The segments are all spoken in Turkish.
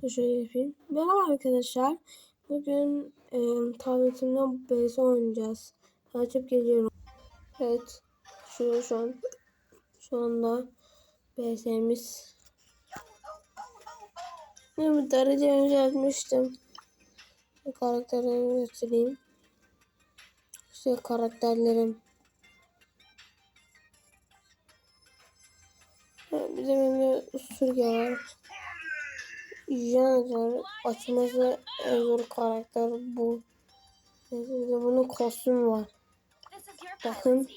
Şöyle yapayım. Merhaba arkadaşlar. Bugün e, tabletimden BS oynayacağız. Açıp geliyorum. Evet. Şu, şu an şu anda BS'miz. Bir derece yükseltmiştim. Bu karakterlerimi göstereyim. İşte karakterlerim. Evet, bir de benim sürge var. Janitor açması en zor karakter bu. Bir de bunun kostümü var. Bakın.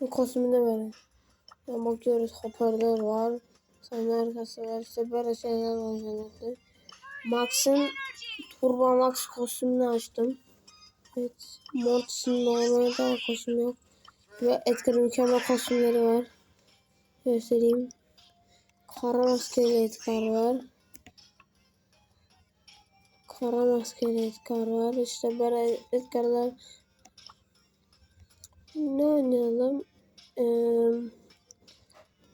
Bu kostümü de böyle. Yani bakıyoruz hoparlör var. Sahne arkası var. İşte böyle şeyler var Janitor. Max'ın Turbo Max kostümünü açtım. Evet. Mortis'in normalde kostümü yok. Ve Edgar mükemmel kostümleri var. Göstereyim. Kara maskeli Edgar var. Kara maskeli Edgar var. İşte böyle Edgar'lar ne oynayalım? Ee,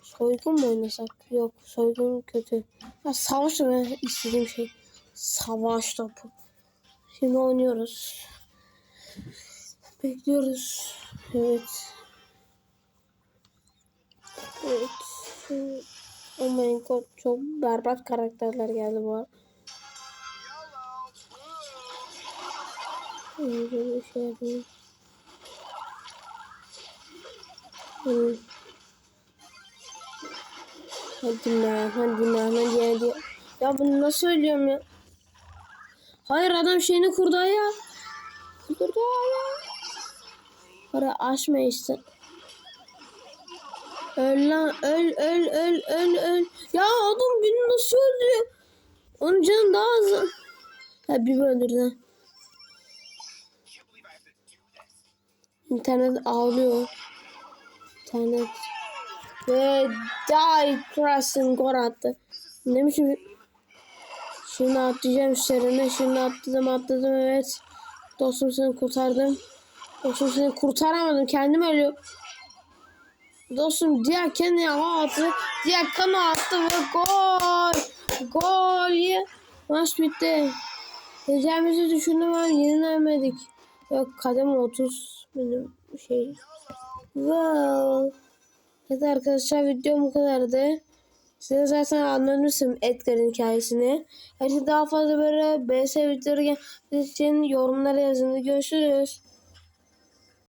soygun mu oynasak? Yok soygun kötü. Ha, savaş da ben istediğim şey. Savaş topu. Şimdi oynuyoruz. Bekliyoruz. Evet. Evet. Oh my god çok berbat karakterler geldi bu arada. Önce bir şey yapayım. Hmm. Hadi lan, hadi lan, hadi hadi. Ya bunu nasıl söylüyorum ya? Hayır adam şeyini kurdu ya. Kurdu ya. Para açma işte. Öl lan öl öl öl öl öl. Ya adam beni nasıl öldürüyor? Onun canı daha az. Ha bir öldürdü. İnternet ağlıyor. İnternet. Ve die Kras'ın gol attı. Ne biçim Şimdi atlayacağım üzerine. Şimdi atladım atladım evet. Dostum seni kurtardım. Dostum seni kurtaramadım. Kendim ölüyorum. Dostum diğer hava attı. Diğer kana attı ve gol. Gol. Maç bitti. Geleceğimizi düşündüm ama yenilemedik. Yok kadem 30 benim şey. Wow. Evet arkadaşlar videom bu kadardı. Size zaten anlamışsın Edgar'ın hikayesini. Her şey daha fazla böyle BS videoları için yorumlara yazın. Görüşürüz.